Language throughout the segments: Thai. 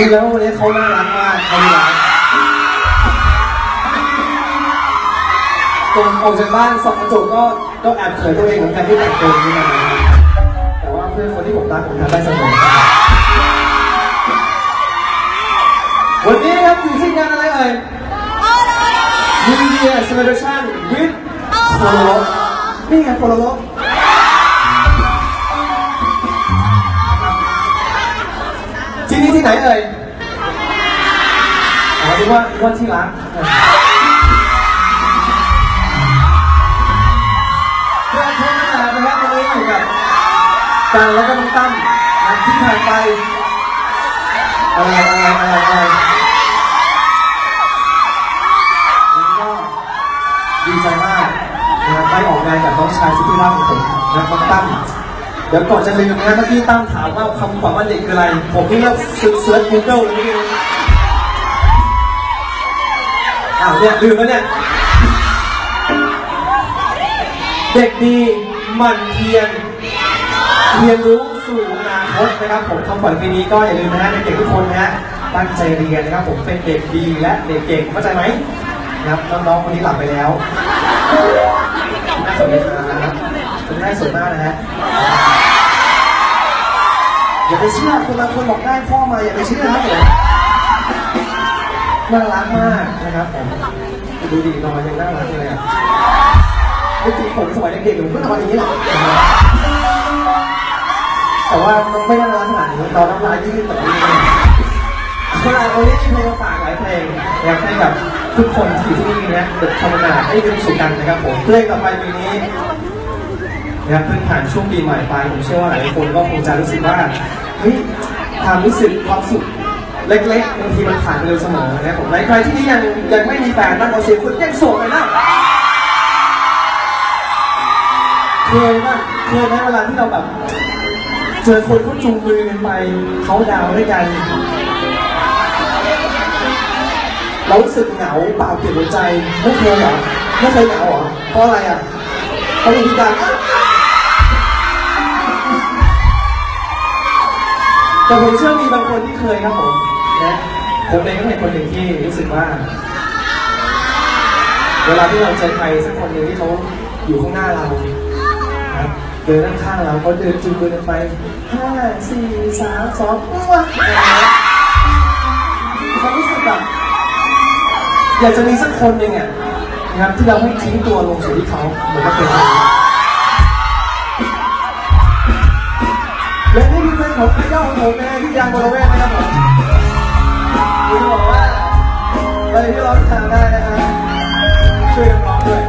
ดูแล้ววันนี้เขาน่ารักมากเขาน่ารักตรงออกจากบ้านสองกระจกก็ก็แอบเขินตัวเองเหมือนกันที่แต่งตัวนี้มาแต่ว่าเพื่อนคนที่ผมรักผมทำได้เสมอวันนี้ครับอยู่ที่งานอะไรเอ่ย New Year Celebration with โพโลนี่ไงโพโล ที่นี่ที่ไหนเอ่ยอ๋อที่ว่าว่าที่ร้านเพื่อนเพื่อนนะครับวันนี้อยู่กับกันแล้วก็น้องตั้มนะที่ผ่านไปอะไรอะไรอะไรอะไรวันนี้ก็ดีใจมากนะครับได้ออกงานกับน้องชายสุดที่รักของผมนะน้องตั้ม เดี๋ยวก่อนจะลืมนะเมื่อกี้ตั้มถามว่าคำขวัญวันเด็กคืออะไร ผมนี่เลิกเซิร์ชกูเกิลเลยนี่อ้าวเนี่ยลืมแล้วเนี่ย เด็กดีหมั่นเพียรเรียนรู้สู่อนาคตนะครับผมคำขวัญปีนี้ก็อย่าลืมนะฮะเด็กๆทุกคนนะฮะตั้งใจเรียนนะครับผมเป็นเด็กดีและเด็กเก่งเข้าใจไหมนะครับน้องๆคนนี้หลับไปแล้วน่าสนใจนะ คุณแม่สวยมากนะฮะอย่าไปเชื่อคนบางคนบอกได้พ่อมาอย่าไปเชื่อนะผมน่ารักมากนะครับผมดูดีนอนยังน่ารักเลยอะจริงผมสมัยเด็กๆผมก็นอนอย่างนี้แหละแต่ว่าไม่น่ารักขนาดนี้ตอนน้ำลายยืดแบบนี้เวลาเราได้ยินเพลงฝากหลายเพลงอยากให้กับทุกคนที่อยู่ที่นี่นะเด็กธรรมดาให้มีความสุขกันนะครับผมเพลงต่อไปปีนี้ นะครับเพิ่งผ่านช่วงปีใหม่ไปผมเชื่อว่าหลายคนก็คงจะรู้สึกว่าเฮ้ยความรู้สึกความสุขเล็กๆบางทีมันผ่านไปเร็วเสมอนะครับผมใครที่นี่ยังยังไม่มีแฟนนั่งเอาเสียงคุณยังโสดเลยนะเคยป่ะเคยไหมเวลาที่เราแบบเจอคนเขาจูงมือกันไปเขาดาวด้วยกันเรารู้สึกเหงาเปล่าเปลี่ยนหัวใจไม่เคยเหรอไม่เคยเหงาเหรอเพราะอะไรอะเพราะวิธีการ แต่ผมเชื่อมีบางคนที่เคยครับผมนะผมเองก็เป็นคนหนึ่งที่รู้สึกว่า เวลาที่เราเจอใครสักคนหนึ่งที่เขาอยู่ข้างหน้าเราครับเดินข้างๆเราเขาเดินจูงมือกันไปห้าสี่สามสองว้าความรู้สึกแบบอยากจะมีสักคนหนึ่งอะนะครับที่เราไม่ทิ้งตัวลงสู่ที่เขาเหมือนกับเป็น นี่คือเพลงของพี่เจ้าของผมนะที่ยังบริเวณนะครับผมคุณบอกว่าไปที่ร้องทางได้นะฮะช่วยกันร้องด้วย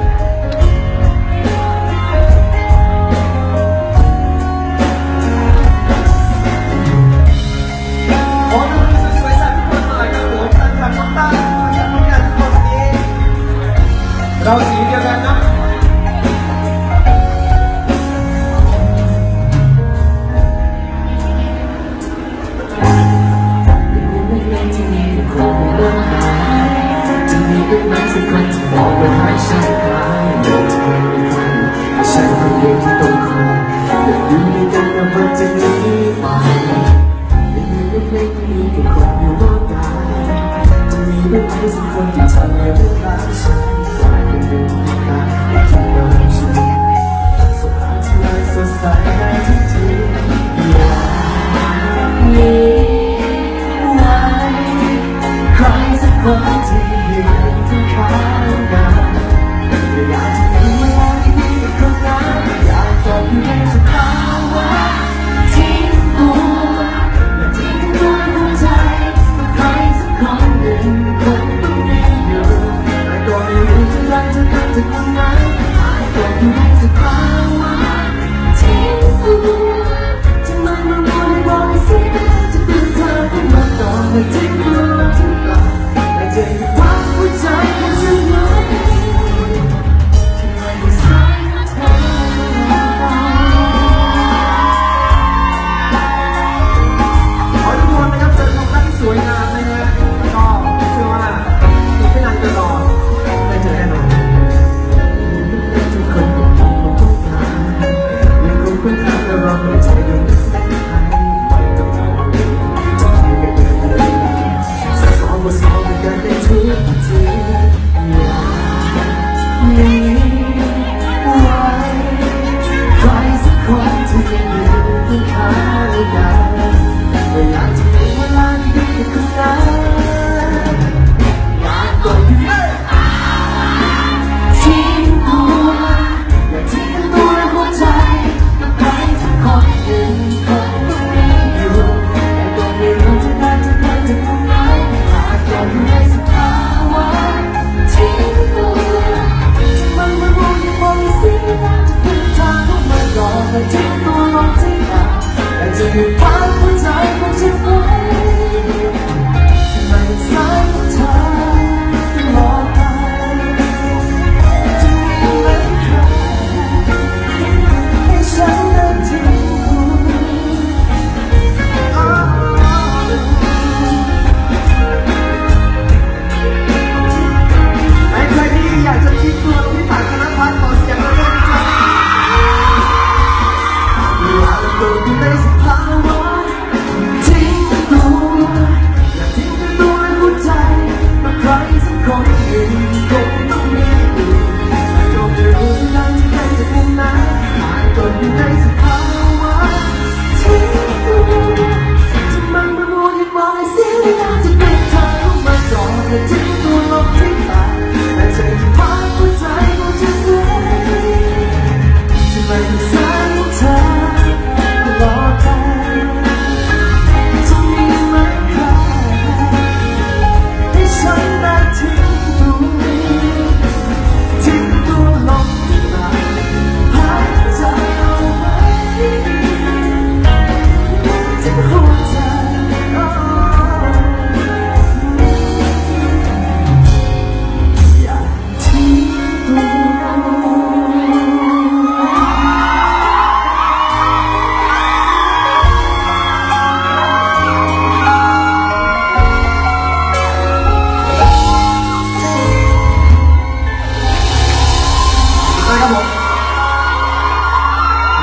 ถึงเมื่อไร กันในทุกที